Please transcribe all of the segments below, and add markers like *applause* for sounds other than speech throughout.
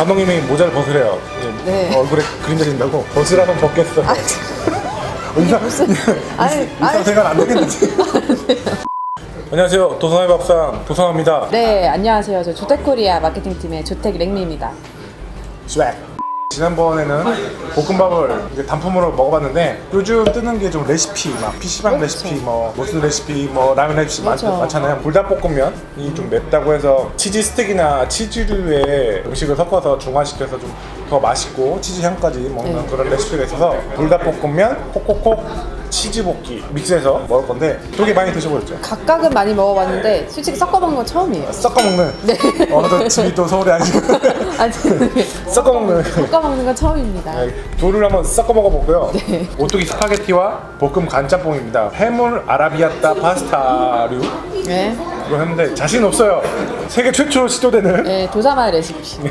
감독님이 모자를 벗으래요. 예, 네. 얼굴에 그림 그린다고 벗으라면 벗겠어. 아, 인사, 아니, 인사 아니. 안 되겠는지. *laughs* 안녕하세요. 도선의 밥상 도선입니다. 네, 안녕하세요. 저 조택코리아 마케팅팀의 조택 랭리입니다. 스웩. 지난번에는 볶음밥을 이제 단품으로 먹어봤는데 요즘 뜨는 게 좀 레시피 막 PC방 그렇죠. 레시피 뭐 무슨 레시피 뭐 라면 레시피 많, 그렇죠. 많잖아요 불닭볶음면이 좀 맵다고 해서 치즈 스틱이나 치즈류의 음식을 섞어서 중화시켜서 좀 더 맛있고 치즈 향까지 먹는 네. 그런 레시피가 있어서 불닭볶음면 콕콕콕 치즈 볶기 믹스해서 먹을 건데 되게 많이 드셔보셨죠? 각각은 많이 먹어봤는데 솔직히 섞어 먹는 건 처음이에요. 섞어 먹는 네. 어, 너 집이 또 서울에 아니고 *laughs* 아니, 섞어 먹는 섞어 먹는 건 처음입니다. 네, 둘을 한번 섞어 먹어보고요. 네. 오뚜기 스파게티와 볶음 간짬뽕입니다. 해물 아라비아따 파스타류 네, 로 했는데 자신 없어요. 세계 최초 시도되는. 네 도사마의 레시피. *laughs*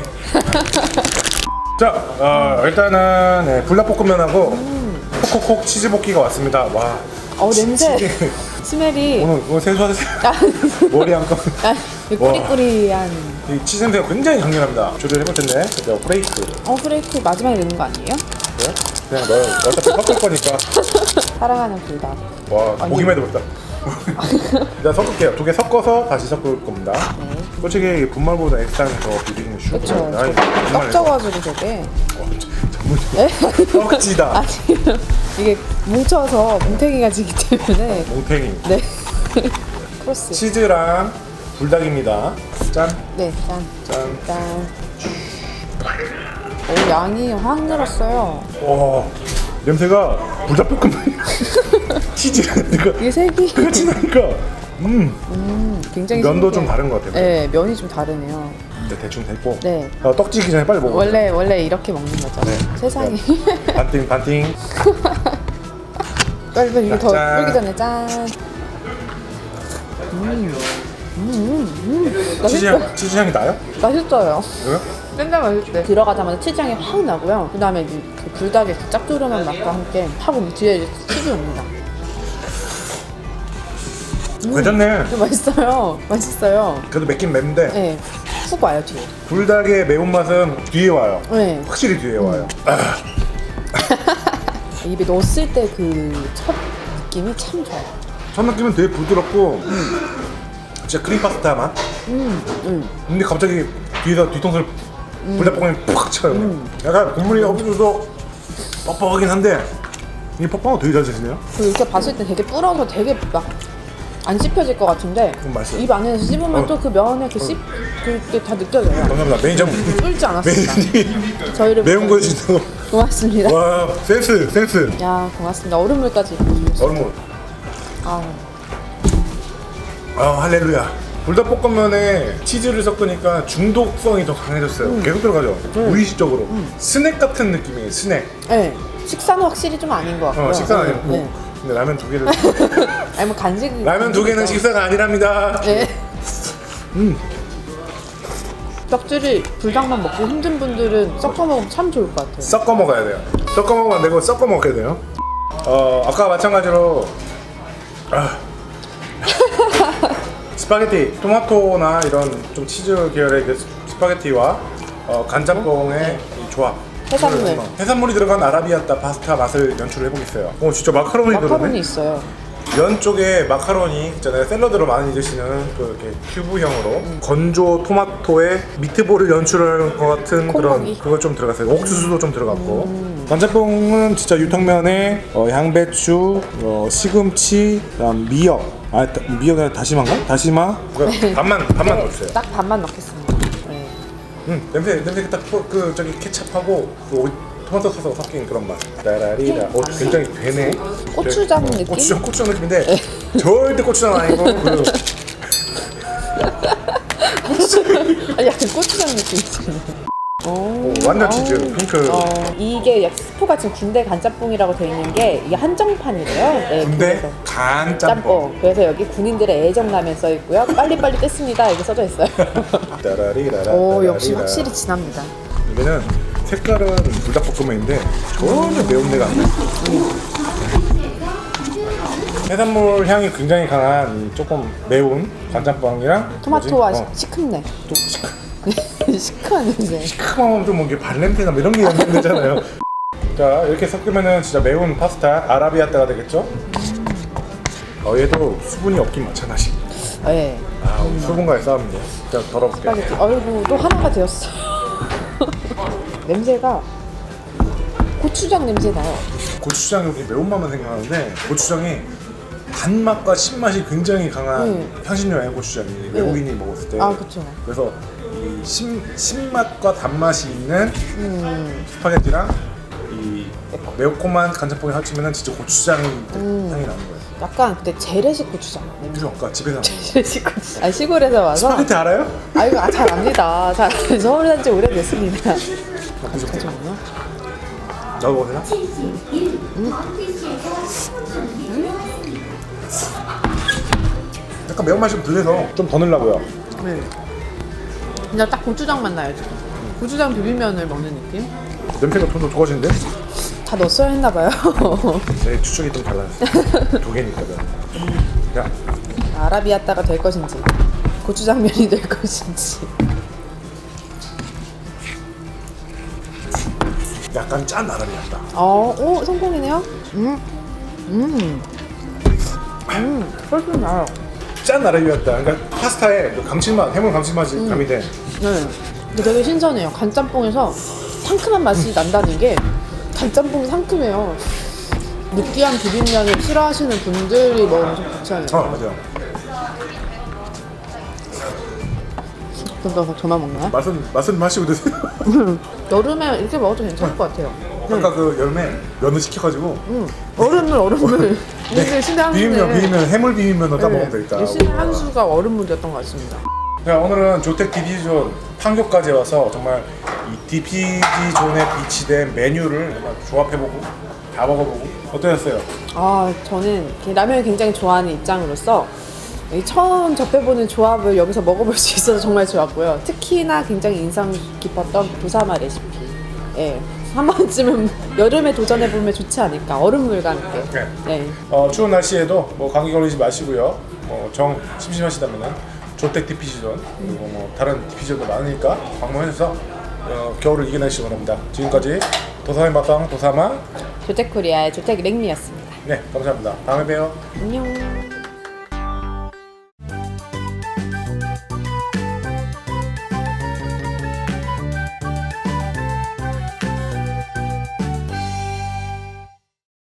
자, 어, 일단은 네, 불닭볶음면하고 음. 콕콕콕 치즈볶이가 왔습니다. 와, 어 냄새, 치즈. 스멜이 오늘 오늘 세수하세요. *laughs* 아, *laughs* 머리 한 건. 아, 이 꾸리꾸리한. 이 치즈 냄새가 굉장히 강렬합니다. 조리를 해볼 텐데, 그죠? 프레이크. 어 브레이크 마지막에 넣는 거 아니에요? 그래요? 그냥 너 어차피 섞을 거니까. *laughs* 사랑하는 불닭. 와. 보기만 해도 못다. 일단 섞을게요. 두 개 섞어서 다시 섞을 겁니다. 네. 솔직히 분말보다 액상이 더 쉬워. 그렇죠. 아니, 분말 떡져가지고 되게. 네? 떡지다. *laughs* 아니 이게 뭉쳐서 뭉탱이가 지기 때문에. 몽탱이. 네. *laughs* 크로스. 치즈랑 불닭입니다. 짠, 네, 짠. 짠. 짠. 오, 양이 확 늘었어요. 와, 냄새가 불닭볶음면. *laughs* 치즈가 이게 색이 같이 나니까. 음, 음, 굉장히 면도 신기해요. 좀 다른 것 같아요. 네, 면이 좀 다르네요. 근데 대충 됐고. 네. 어, 떡지기 전에 빨리 먹어. 원래 원래 이렇게 먹는 거죠. 네. 세상에. 반띵, 반띵. *laughs* 빨리 빨리 더 짠. 끓기 전에 짠. 음, 음, 음, 치즈. 향, 치즈 향이 나요? 맛있어요. 왜요? 맨날 맛있을 때 들어가자마자 치즈 향이 확 나고요. 그다음에 이제 그 불닭의 그 짭조름한 맛과 함께 하고 뒤에 이제 치즈 옵니다. 괜찮네. 좀 맛있어요. 맛있어요. 그래도 맵긴 맵는데 네, 훅 와요 뒤에. 불닭의 매운맛은 뒤에 와요. 네, 확실히 뒤에 와요. *laughs* 아, 입에 넣었을 때 그 첫 느낌이 참 좋아요. 첫 느낌은 되게 부드럽고 진짜 크림 파스타 맛. 음, 음. 근데 갑자기 뒤에서 뒤통수를 불닭볶음이 푹 쳐요. 약간 국물이 없어서 뻑뻑하긴 한데 이 뻑뻑한 거 되게 잘 드시네요. 그 이렇게 봤을 때 되게 불어서 되게 막 안 씹혀질 것 같은데 맛있어요. 입 안에서 씹으면 어. 또 그 면의 그 씹, 그게 다 느껴져요. 감사합니다. 매니저분. 쫄지 않았습니다. 매니저님 저희를 매운 거 해주셔서 고맙습니다. 와 센스 센스. 야 고맙습니다. 얼음물까지. 얼물. 아, 아 할렐루야. 불닭볶음면에 치즈를 섞으니까 중독성이 더 강해졌어요. 계속 들어가죠. 무의식적으로 스낵 같은 느낌이에요. 스낵. 네. 식사는 확실히 좀 아닌 것 같고요. 어, 식사 네, 아니고. 네. 근데 라면 두 개를 *laughs* 아니 뭐 간식. 라면 두 개는 식사가 아니랍니다. 네. 음. 떡줄이 불닭만 먹고 힘든 분들은 섞어 먹으면 참 좋을 것 같아요. 섞어 먹어야 돼요. 섞어 먹으면 안 되고 섞어 먹어야 돼요. 어 아까 마찬가지로 아. *laughs* 스파게티, 토마토나 이런 좀 치즈 계열의 그 스파게티와 어, 간짬뽕의 이 조합. 해산물. 어, 해산물이 들어간 아라비아따 파스타 맛을 연출을 해보겠어요. 어 진짜 마카로니 마카로니 들어네. 있어요. 면 쪽에 마카로니 있잖아요. 샐러드로 많이 드시는 그 이렇게 큐브형으로 음. 건조 토마토에 미트볼을 연출하는 것 같은 그런 콩고기. 그거 좀 들어갔어요. 옥수수도 좀 들어갔고. 음. 간짬뽕은 진짜 유통면에 어, 양배추, 어, 시금치, 그다음 미역. 아 다- 미역이 아니라 다시마인가? 다시마. 그러니까 반만 반만 네, 넣었어요. 딱 반만 넣겠습니다. 네. 음, 냄새 냄새 딱그 저기 케찹하고 그 오- 토마토 소스가 섞인 그런 맛. 따라리라. 어, 굉장히 되네. 고추장 어, 느낌? 고추장 고추장 느낌인데 절대 고추장 아니고 그 *laughs* 아니 약간 고추장 느낌. 오, 완전 어. 치즈, 핑크. 어, 이게 약 스프가 지금 군대 간짬뽕이라고 되어 있는 게 이게 한정판이래요. 네, 근데 그래서. 간 짬뽕. 짬뽕. 그래서 여기 군인들의 애정라면 써 있고요. 빨리빨리 뜯습니다. 이렇게 써져 있어요. *laughs* 따라리라라. 오 역시 따라리라. 확실히 진합니다. 이거는 색깔은 불닭볶음면인데 전혀 매운 데가 안 나요. 해산물 향이 굉장히 강한 이 조금 매운 간짬뽕이랑 토마토와 뭐지? 어, 시큼네. 또 시큼 시크한 냄새. 시큼하면 좀뭐 이게 발냄새나 뭐 이런 게 연상되잖아요. *laughs* 자 이렇게 섞으면은 진짜 매운 파스타 아라비아따가 되겠죠? 어 얘도 수분이 없긴 마찬가지. 네. 아 우리 수분과의 싸움인데. 자 덜어볼게. 스파게티. 어이구 또 하나가 되었어. *laughs* 냄새가 고추장 냄새 나요. 고추장 여기 매운맛만 생각하는데 고추장이 단맛과 신맛이 굉장히 강한 음. 향신료예요 고추장이 외국인이 먹었을 때. 아 그쵸. 그래서 이 신, 신맛과 단맛이 있는 음. 스파게티랑 이 매콤한 간장뽕이 합치면 진짜 고추장 음. 향이 나는 거예요. 약간 근데 재래식 고추장. 필요 없까 집에서. *laughs* 재래식 고추장. 아 시골에서 와서. 스파게티 알아요? 아 이거 아, 잘 압니다. 잘 *laughs* 서울에 산지 오래됐습니다. 나쁘지 않죠? 잠깐만요. 나도 먹어도 되나? 약간 매운맛이 좀 덜해서 좀 더 넣으려고요. 네. 그냥 딱 고추장 맛 나요 지금. 고추장 비빔면을 먹는 느낌? 냄새가 좀더 좋아지는데? 다 넣었어야 했나 봐요. *laughs* 내 추측이 좀 달라요. 두 개니까. 야, 아라비아따가 될 것인지 고추장면이 될 것인지. 약간 짠 아라비아따. 어, 오 성공이네요. 음, 음, 음, 훨씬 나요. 짠 아라비아따. 그러니까 파스타에 그 감칠맛, 해물 감칠맛이 가미된. 네. 근데 되게 신선해요. 간짬뽕에서 상큼한 맛이 난다는 게 간짬뽕이 상큼해요. 느끼한 비빔면을 싫어하시는 분들이 먹으면 좀 괜찮아요. 어, 맞아요. 그럼 너 저만 먹나요? 맛은 맛은 마시고 드세요. 여름에 이렇게 먹어도 괜찮을 것 같아요. 아까 그 여름에 면을 시켜가지고 음, 얼음물 얼음물. *laughs* 이게 신의 한 비빔면 수네. 비빔면 해물 비빔면으로 따 먹으면 되겠다. 이 신의 한 수가 얼음물이었던 것 같습니다. 자 오늘은 조택 디피존 판교까지 와서 정말 이 디피지 존에 비치된 메뉴를 정말 조합해보고 다 먹어보고 어떠셨어요? 아 저는 라면을 굉장히 좋아하는 입장으로서 이 처음 접해보는 조합을 여기서 먹어볼 수 있어서 정말 좋았고요. 특히나 굉장히 인상 깊었던 부사마 레시피. 예. 한 번쯤은 여름에 도전해보면 좋지 않을까. 얼음물과 함께. 네. 네. 어, 추운 날씨에도 뭐 감기 걸리지 마시고요. 뭐 정 심심하시다면 조택 디피존 그리고 뭐 다른 디피존도 많으니까 방문해서 어, 겨울을 이겨내시기 바랍니다. 지금까지 도사의 맛방 도사마 조택코리아의 조택 랭리였습니다. 네 감사합니다. 다음에 봬요. 안녕.